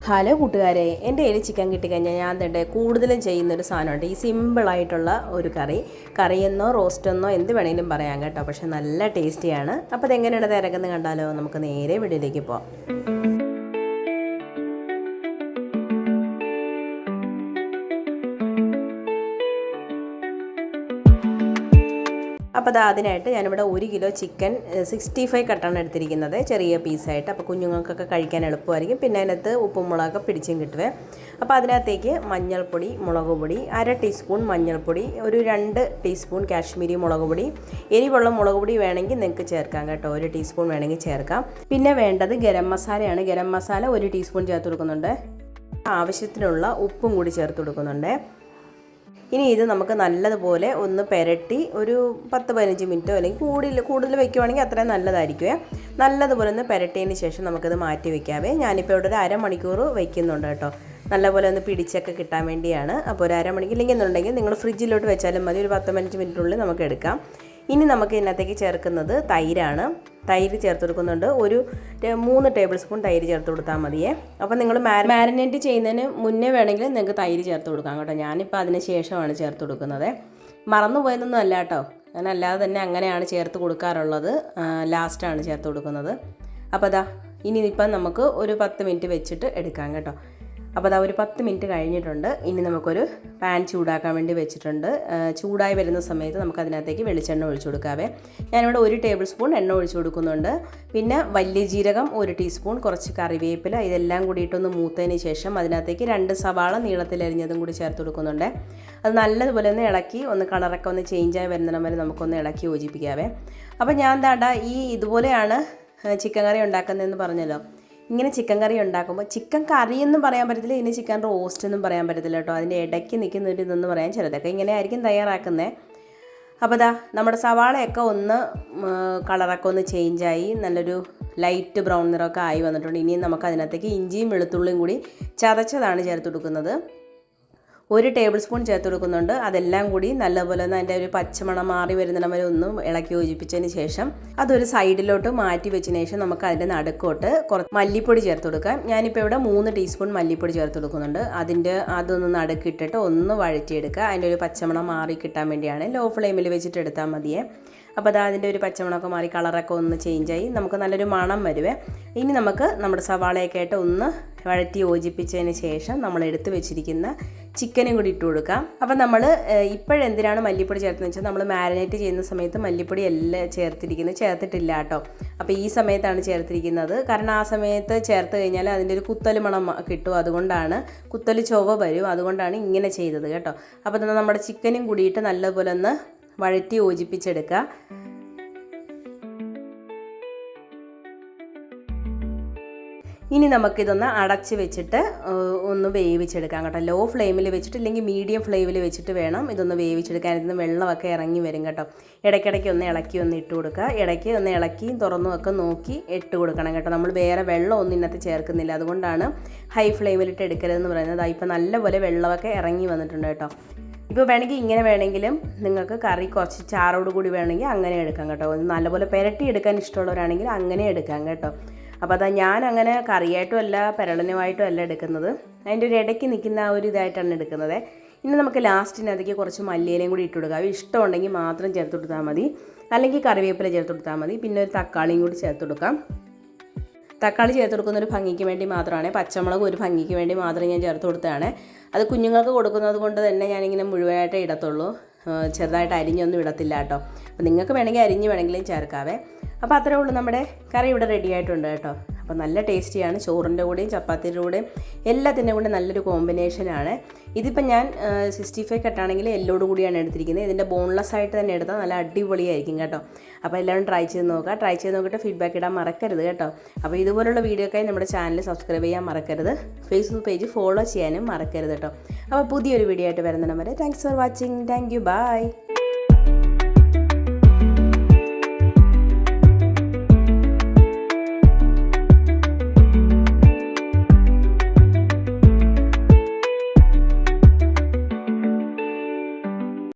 Hello കൂട്ടുകാരെ എന്റെ കയ്യിൽ ചിക്കൻ കിട്ടിക്കഴിഞ്ഞാൽ ഞാൻ തന്നെ കൂടുതലും ചെയ്യുന്നൊരു സാധനമുണ്ട്. ഈ സിമ്പിളായിട്ടുള്ള ഒരു കറി കറിയെന്നോ റോസ്റ്റെന്നോ എന്ത് വേണമെങ്കിലും പറയാം കേട്ടോ. പക്ഷെ നല്ല ടേസ്റ്റിയാണ്. അപ്പോൾ അതെങ്ങനെയാണ് തിരക്കുന്നത് കണ്ടാലോ? നമുക്ക് നേരെ വീട്ടിലേക്ക് പോവാം. അപ്പോൾ അത് അതിനായിട്ട് ഞാനിവിടെ ഒരു കിലോ ചിക്കൻ സിക്സ്റ്റി ഫൈവ് കട്ടാണ് എടുത്തിരിക്കുന്നത്. ചെറിയ പീസായിട്ട്. അപ്പോൾ കുഞ്ഞുങ്ങൾക്കൊക്കെ കഴിക്കാൻ എളുപ്പമായിരിക്കും. പിന്നെ അതിനകത്ത് ഉപ്പും മുളകൊക്കെ പിടിച്ചും കിട്ടുവേ. അപ്പോൾ അതിനകത്തേക്ക് മഞ്ഞൾപ്പൊടി മുളക് പൊടി അര ടീസ്പൂൺ മഞ്ഞൾപ്പൊടി ഒരു രണ്ട് ടീസ്പൂൺ കാശ്മീരി മുളക് പൊടി എരിവുള്ള മുളക് പൊടി വേണമെങ്കിൽ നിങ്ങൾക്ക് ചേർക്കാം കേട്ടോ. ഒരു ടീസ്പൂൺ വേണമെങ്കിൽ ചേർക്കാം. പിന്നെ വേണ്ടത് ഗരം മസാലയാണ്. ഗരം മസാല ഒരു ടീസ്പൂൺ ചേർത്ത് കൊടുക്കുന്നുണ്ട്. ആവശ്യത്തിനുള്ള ഉപ്പും കൂടി ചേർത്ത് കൊടുക്കുന്നുണ്ട്. ഇനി ഇത് നമുക്ക് നല്ലതുപോലെ ഒന്ന് പെരട്ടി ഒരു പത്ത് പതിനഞ്ച് മിനിറ്റോ അല്ലെങ്കിൽ കൂടുതൽ കൂടുതൽ വെക്കുവാണെങ്കിൽ അത്രയും നല്ലതായിരിക്കുമേ നല്ലതുപോലെ ഒന്ന് പെരട്ടിയതിന് ശേഷം നമുക്കിത് മാറ്റി വെക്കാവേ. ഞാനിപ്പോൾ ഇവിടെ ഒരു അരമണിക്കൂർ വെക്കുന്നുണ്ട് കേട്ടോ. നല്ലപോലെ ഒന്ന് പിടിച്ചൊക്കെ കിട്ടാൻ വേണ്ടിയാണ്. അപ്പോൾ ഒരു അരമണിക്കൂർ ഇല്ലെങ്കിൽ എന്നുണ്ടെങ്കിൽ നിങ്ങൾ ഫ്രിഡ്ജിലോട്ട് വെച്ചാലും മതി. ഒരു പത്ത് പതിനഞ്ച് മിനിറ്റിനുള്ളിൽ നമുക്ക് എടുക്കാം. ഇനി നമുക്ക് ഇതിനകത്തേക്ക് ചേർക്കുന്നത് തൈരാണ്. തൈര് ചേർത്ത് കൊടുക്കുന്നുണ്ട്. ഒരു മൂന്ന് ടേബിൾ സ്പൂൺ തൈര് ചേർത്ത് കൊടുത്താൽ മതിയേ. അപ്പോൾ നിങ്ങൾ മാരിനേറ്റ് ചെയ്യുന്നതിന് മുന്നേ വേണമെങ്കിൽ നിങ്ങൾക്ക് തൈര് ചേർത്ത് കൊടുക്കാം കേട്ടോ. ഞാനിപ്പോൾ അതിന് ശേഷമാണ് ചേർത്ത് കൊടുക്കുന്നത്. മറന്നു പോയതൊന്നും അല്ല കേട്ടോ. ഞാൻ അല്ലാതെ തന്നെ അങ്ങനെയാണ് ചേർത്ത് കൊടുക്കാറുള്ളത്. ലാസ്റ്റാണ് ചേർത്ത് കൊടുക്കുന്നത്. അപ്പോൾ അതാ ഇനി ഇപ്പം നമുക്ക് ഒരു പത്ത് മിനിറ്റ് വെച്ചിട്ട് എടുക്കാം കേട്ടോ. അപ്പോൾ അതാ ഒരു പത്ത് മിനിറ്റ് കഴിഞ്ഞിട്ടുണ്ട്. ഇനി നമുക്കൊരു പാൻ ചൂടാക്കാൻ വേണ്ടി വെച്ചിട്ടുണ്ട്. ചൂടായി വരുന്ന സമയത്ത് നമുക്ക് അതിനകത്തേക്ക് വെളിച്ചെണ്ണ ഒഴിച്ചു കൊടുക്കാവേ. ഞാനിവിടെ ഒരു ടേബിൾ സ്പൂൺ എണ്ണ ഒഴിച്ചു കൊടുക്കുന്നുണ്ട്. പിന്നെ വലിയ ജീരകം ഒരു ടീസ്പൂൺ കുറച്ച് കറിവേപ്പില ഇതെല്ലാം കൂടിയിട്ടൊന്ന് മൂത്തതിന് ശേഷം അതിനകത്തേക്ക് രണ്ട് സവാള നീളത്തിലരിഞ്ഞതും കൂടി ചേർത്ത് കൊടുക്കുന്നുണ്ട്. അത് നല്ലതുപോലെ ഒന്ന് ഇളക്കി ഒന്ന് കളറൊക്കെ ഒന്ന് ചേഞ്ചായി വരുന്നിടം വരെ നമുക്കൊന്ന് ഇളക്കി യോജിപ്പിക്കാവേ. അപ്പോൾ ഞാൻ എന്താ ഈ ഇതുപോലെയാണ് ചിക്കൻ കറി ഉണ്ടാക്കുന്നതെന്ന് പറഞ്ഞല്ലോ. ഇങ്ങനെ ചിക്കൻ കറി ഉണ്ടാക്കുമ്പോൾ ചിക്കൻ കറി എന്നും പറയാൻ പറ്റത്തില്ല ഇനി ചിക്കൻ റോസ്റ്റ് എന്നും പറയാൻ പറ്റത്തില്ല കേട്ടോ. അതിന്റെ ഇടയ്ക്ക് നിൽക്കുന്ന ഒരു ഇതെന്ന് പറയാൻ ചിലതൊക്കെ ഇങ്ങനെ ആയിരിക്കും തയ്യാറാക്കുന്നത് അപ്പോൾ ദാ നമ്മുടെ സവാളയൊക്കെ ഒന്ന് കളറൊക്കെ ഒന്ന് ചേഞ്ചായി നല്ലൊരു ലൈറ്റ് ബ്രൗൺ നിറമൊക്കെ ആയി വന്നിട്ടുണ്ട്. ഇനിയും നമുക്ക് അതിനകത്തേക്ക് ഇഞ്ചിയും വെളുത്തുള്ളിയും കൂടി ചതച്ചതാണ് ചേർത്ത് കൊടുക്കുന്നത്. ഒരു ടേബിൾ സ്പൂൺ ചേർത്ത് കൊടുക്കുന്നുണ്ട്. അതെല്ലാം കൂടി നല്ലപോലെ ഒന്ന് അതിന്റെ ഒരു പച്ചമണം മാറി വരുന്നിടം വരെ ഒന്നും ഇളക്കി യോജിപ്പിച്ചതിന് ശേഷം അതൊരു സൈഡിലോട്ട് മാറ്റി വെച്ചതിന് ശേഷം നമുക്ക് അതിന്റെ നടുക്കോട്ട് കുറച്ച് മല്ലിപ്പൊടി ചേർത്ത് കൊടുക്കാം. ഞാനിപ്പോൾ ഇവിടെ മൂന്ന് ടീസ്പൂൺ മല്ലിപ്പൊടി ചേർത്ത് കൊടുക്കുന്നുണ്ട്. അതിന്റെ അതൊന്ന് നടുക്കിട്ടിട്ട് ഒന്ന് വഴറ്റിയെടുക്കുക. അതിന്റെ ഒരു പച്ചമണം മാറി കിട്ടാൻ വേണ്ടിയാണ്. ലോ ഫ്ലെയിമിൽ വെച്ചിട്ട് എടുത്താൽ മതിയേ. അപ്പോൾ അത് അതിന്റെ ഒരു പച്ചമണമൊക്കെ മാറി കളറൊക്കെ ഒന്ന് ചേഞ്ചായി നമുക്ക് നല്ലൊരു മണം വരുവേ. ഇനി നമുക്ക് നമ്മുടെ സവാളയൊക്കെ ആയിട്ട് ഒന്ന് വഴറ്റി യോജിപ്പിച്ചതിന് ശേഷം നമ്മൾ എടുത്തു വെച്ചിരിക്കുന്ന ചിക്കനും കൂടി ഇട്ട് കൊടുക്കാം അപ്പം നമ്മൾ ഇപ്പോഴെന്തിനാണ് മല്ലിപ്പൊടി ചേർത്തതെന്ന് വെച്ചാൽ നമ്മൾ മാരിനേറ്റ് ചെയ്യുന്ന സമയത്ത് മല്ലിപ്പൊടി എല്ലാം ചേർത്തിരിക്കുന്നത് ചേർത്തിട്ടില്ല കേട്ടോ. അപ്പോൾ ഈ സമയത്താണ് ചേർത്തിരിക്കുന്നത്. കാരണം ആ സമയത്ത് ചേർത്ത് കഴിഞ്ഞാൽ അതിന്റെ ഒരു കുത്തൽ മണം കിട്ടും. അതുകൊണ്ടാണ് കുത്തൽ ചൊവ വരും. അതുകൊണ്ടാണ് ഇങ്ങനെ ചെയ്തത് കേട്ടോ. അപ്പോൾ നമ്മുടെ ചിക്കനും കൂടിയിട്ട് നല്ലപോലെ ഒന്ന് വഴറ്റി യോജിപ്പിച്ചെടുക്കുക. ഇനി നമുക്കിതൊന്ന് അടച്ച് വെച്ചിട്ട് ഒന്ന് വേവിച്ചെടുക്കാം കേട്ടോ. ലോ ഫ്ലെയിമിൽ വെച്ചിട്ട് ഇല്ലെങ്കിൽ മീഡിയം ഫ്ലെയിമിൽ വെച്ചിട്ട് വേണം ഇതൊന്ന് വേവിച്ചെടുക്കാൻ. ഇതിന് വെള്ളമൊക്കെ ഇറങ്ങി വരും കേട്ടോ. ഇടയ്ക്കിടയ്ക്ക് ഒന്ന് ഇളക്കി ഒന്ന് ഇട്ട് കൊടുക്കുക. ഇടയ്ക്ക് ഒന്ന് ഇളക്കി തുറന്നും ഒക്കെ നോക്കി ഇട്ട് കൊടുക്കണം കേട്ടോ. നമ്മൾ വേറെ വെള്ളം ഒന്നും ഇന്നത്തെ ചേർക്കുന്നില്ല. അതുകൊണ്ടാണ് ഹൈ ഫ്ലെയിമിലിട്ട് എടുക്കരുതെന്ന് പറയുന്നത്. ഇപ്പം നല്ലപോലെ വെള്ളമൊക്കെ ഇറങ്ങി വന്നിട്ടുണ്ട് കേട്ടോ. ഇപ്പോൾ വേണമെങ്കിൽ ഇങ്ങനെ വേണമെങ്കിലും നിങ്ങൾക്ക് കറി കുറച്ച് ചാറോട് കൂടി വേണമെങ്കിൽ അങ്ങനെ എടുക്കാം കേട്ടോ. നല്ലപോലെ പെരട്ടി എടുക്കാൻ ഇഷ്ടമുള്ളവരാണെങ്കിൽ അങ്ങനെ എടുക്കാം കേട്ടോ. അപ്പോൾ അതാ ഞാൻ അങ്ങനെ കറിയായിട്ടും അല്ല പെരളനുമായിട്ടും അല്ല എടുക്കുന്നത്. അതിന്റെ ഒരു ഇടയ്ക്ക് നിൽക്കുന്ന ആ ഒരു ഇതായിട്ടാണ് എടുക്കുന്നത്. ഇനി നമുക്ക് ലാസ്റ്റിനകത്തേക്ക് കുറച്ച് മല്ലിയിലയും കൂടി ഇട്ട് കൊടുക്കാം ഇഷ്ടമുണ്ടെങ്കിൽ മാത്രം ചേർത്ത് കൊടുത്താൽ മതി. അല്ലെങ്കിൽ കറിവേപ്പില ചേർത്ത് കൊടുത്താൽ മതി. പിന്നെ ഒരു തക്കാളിയും കൂടി ചേർത്ത് കൊടുക്കാം. തക്കാളി ചേർത്ത് കൊടുക്കുന്ന ഒരു ഭംഗിക്ക് വേണ്ടി മാത്രമാണ്. പച്ചമുളക് ഒരു ഭംഗിക്ക് വേണ്ടി മാത്രം ഞാൻ ചേർത്ത് കൊടുത്തതാണ്. അത് കുഞ്ഞുങ്ങൾക്ക് കൊടുക്കുന്നത് കൊണ്ട് തന്നെ ഞാനിങ്ങനെ മുഴുവനായിട്ടേ ഇടത്തുള്ളൂ. ചെറുതായിട്ട് അരിഞ്ഞൊന്നും ഇടത്തില്ല കേട്ടോ. അപ്പോൾ നിങ്ങൾക്ക് വേണമെങ്കിൽ അരിഞ്ഞ് വേണമെങ്കിലും ചേർക്കാവേ. അപ്പോൾ അത്രേ ഉള്ളൂ നമ്മുടെ കറി ഇവിടെ റെഡി ആയിട്ടുണ്ട് കേട്ടോ. അപ്പോൾ നല്ല ടേസ്റ്റിയാണ്. ചോറിന്റെ കൂടെയും ചപ്പാത്തിയുടെ കൂടെയും എല്ലാത്തിന്റെ കൂടെ നല്ലൊരു കോമ്പിനേഷനാണ് ഇതിപ്പോൾ ഞാൻ സിക്സ്റ്റി ഫൈവ് കട്ടാണെങ്കിൽ എല്ലോട് കൂടിയാണ് എടുത്തിരിക്കുന്നത്. ഇതിന്റെ ബോൺലെസ് ആയിട്ട് തന്നെ എടുത്താൽ നല്ല അടിപൊളിയായിരിക്കും കേട്ടോ. അപ്പോൾ എല്ലാവരും ട്രൈ ചെയ്ത് നോക്കുക. ട്രൈ ചെയ്ത് നോക്കിയിട്ട് ഫീഡ്ബാക്ക് ഇടാൻ മറക്കരുത് കേട്ടോ. അപ്പോൾ ഇതുപോലുള്ള വീഡിയോക്കായി നമ്മുടെ ചാനൽ സബ്സ്ക്രൈബ് ചെയ്യാൻ മറക്കരുത്. ഫേസ്ബുക്ക് പേജ് ഫോളോ ചെയ്യാനും മറക്കരുത് കേട്ടോ. അപ്പോൾ പുതിയൊരു വീഡിയോ ആയിട്ട് വരുന്നിടം വരെ thanks for watching thank you bye